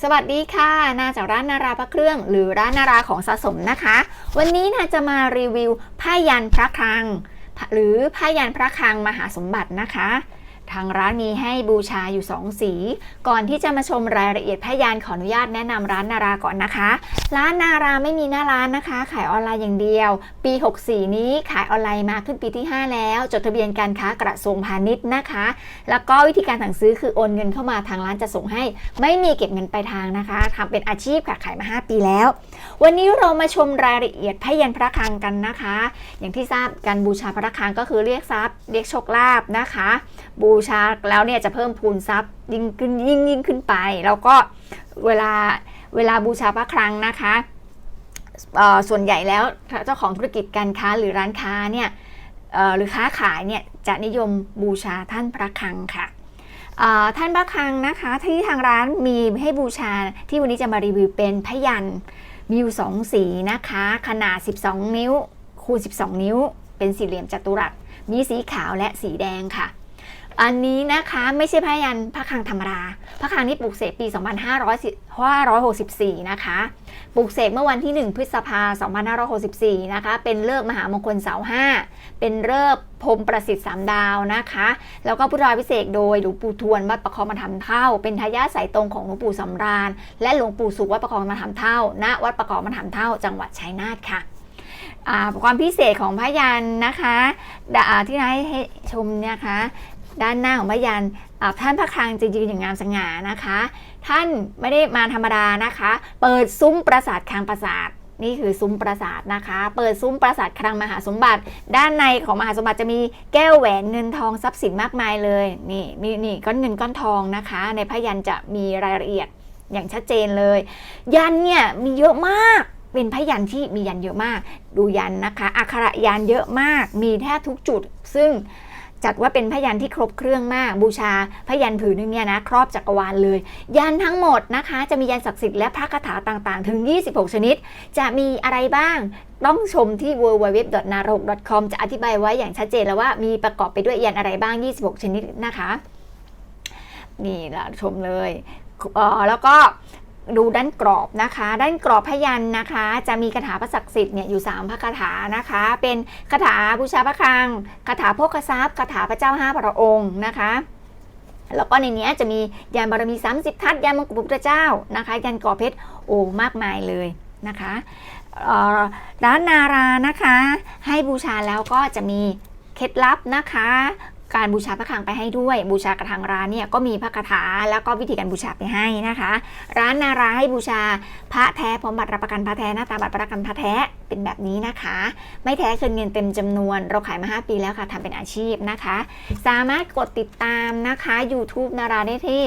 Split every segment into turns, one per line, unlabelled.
สวัสดีค่ะ นาจากร้านนาราพระเครื่อง หรือร้านนาราของสะสมนะคะ วันนี้นาจะมารีวิวผ้ายันพระคลัง หรือผ้ายันพระคลังมหาสมบัตินะคะ ทางร้านมีให้บูชาอยู่ 2 สี ก่อนที่จะมาชมรายละเอียดผ้านขออนุญาตแนะนำร้านนาราก่อนนะคะ ร้านนาราไม่มีหน้าร้านนะคะ ขายออนไลน์อย่างเดียว ปี 64 นี้ขายออนไลน์มาขึ้นปีที่ 5 แล้ว จดทะเบียนการค้ากระทรวงพาณิชย์นะคะ แล้วก็วิธีการสั่งซื้อคือโอนเงินเข้ามาทางร้านจะส่งให้ ไม่มีเก็บเงินปลายทางนะคะทำเป็นอาชีพค่ะขายมา 5 ปีแล้ว วันนี้เรามาชมรายละเอียดพยันพระคลังกันนะคะ อย่างที่ทราบการบูชาพระคลังก็คือเรียกทรัพย์เรียกโชคลาภนะคะ บูชาแล้วเนี่ยจะเพิ่มพูนทรัพย์ยิ่งขึ้นยิ่งยิ่งขึ้นไป แล้วก็เวลาเวลาบูชาพระคลังนะคะส่วนใหญ่แล้วเจ้าของธุรกิจการค้าหรือร้านค้าเนี่ยหรือค้าขายเนี่ยจะนิยมบูชาท่านพระคลังค่ะท่านพระคลังนะคะที่ทางร้านมีให้บูชาที่วันนี้จะมารีวิวเป็นพยันมีอยู่สองสีนะคะ ขนาด 12 นิ้วคูณ 12 นิ้ว เป็นสี่เหลี่ยมจัตุรัส มีสีขาวและสีแดงค่ะ อันนี้นะคะไม่ใช่พยันพระคลังธรรมดาพระคลังนี้ปลูกเสกปี 2564 นะคะ ปลูกเสกเมื่อวันที่ 1 พฤษภา 2564 นะคะ เป็นเลิกมหามงคลเสาห้า เป็นเลิกพรมประสิทธิ์สามดาวนะคะ แล้วก็พุทธาพิเศษโดยหลวงปู่ทวนวัดประคองมาทำเท่า เป็นทายาทสายตรงของหลวงปู่สำราญ และหลวงปู่สุวัดประคองมาทำเท่า ณ วัดประคองมาทำเท่า จังหวัดชัยนาทค่ะความพิเศษของพยันนะคะที่นายให้ชมนะคะ ด้านหน้าของพยันท่านพระคลังจะยืนอย่างงามสง่านะคะ ท่านไม่ได้มาธรรมดานะคะ เปิดซุ้มปราสาทคลังปราสาทนี่คือซุ้มปราสาทนะคะ เปิดซุ้มปราสาทคลังมหาสมบัติ ด้านในของมหาสมบัติจะมีแก้วแหวนเงินทองทรัพย์สินมากมายเลย นี่นี่นี่ก้อนเงินก้อนทองนะคะ ในพยันจะมีรายละเอียดอย่างชัดเจนเลย ยันเนี่ยมีเยอะมาก เป็นพยันที่มียันเยอะมาก ดูยันนะคะ อักขระยันเยอะมาก มีแทบทุกจุด ซึ่ง จัดว่าเป็นพยันที่ครบเครื่องมาก บูชาพยันผืนนึงเนี่ยนะครอบจักรวาลเลย ยันทั้งหมดนะคะ จะมียันศักดิ์สิทธิ์และพระคาถาต่างๆ ถึง 26 ชนิด จะมีอะไรบ้างต้องชมที่ w w w n a r o k c o m จะอธิบายไว้อย่างชัดเจนแล้วว่ามีประกอบไปด้วยยันอะไรบ้าง 26 ชนิดนะคะ นี่ละชมเลยเออแล้วก็ ดูด้านกรอบนะคะ ด้านกรอบพยันนะคะ จะมีคาถาพระศักดิ์สิทธิ์เนี่ยอยู่3พระคาถานะคะ เป็นคาถาบูชาพระคลังคาถาโภคทรัพย์คาถาพระเจ้าห้าพระองค์นะคะแล้วก็ในนี้จะมียันบารมี 30 ทัศยันมงกุฎพระพุทธเจ้านะคะยันกรอบเพชรโอ้มากมายเลยนะคะเอ่อร้านนารานะคะ ให้บูชาแล้วก็จะมีเคล็ดลับนะคะ การบูชาพระคลังไปให้ด้วย บูชากระทางร้านเนี่ยก็มีพระคาถาแล้วก็วิธีการบูชาไปให้นะคะ ร้านนาราให้บูชาพระแท้พร้อมบัตรรับประกันพระแท้หน้าตาบัตรประกันพระแท้เป็นแบบนี้นะคะ ไม่แท้คืนเงินเต็มจำนวน เราขายมา 5 ปีแล้วค่ะทำเป็นอาชีพนะคะ สามารถกดติดตามนะคะ YouTube นาราได้ที่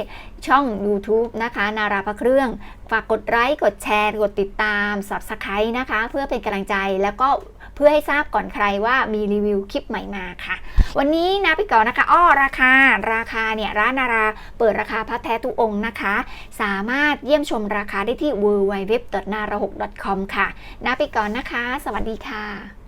ช่อง YouTube นะคะ นาราพระเครื่อง ฝากกดไลค์กดแชร์ กดติดตาม Subscribe นะคะ เพื่อเป็นกำลังใจแล้วก็เพื่อให้ทราบก่อนใครว่ามีรีวิวคลิปใหม่มาค่ะ วันนี้นะไปก่อนนะคะ อ้อราคา ราคาเนี่ยร้านนาราเปิดราคาพระแท้ทุกองค์นะคะ สามารถเยี่ยมชมราคาได้ที่ w w w n a r a 6 c o m ค่ะนะไปก่อนนะคะ สวัสดีค่ะ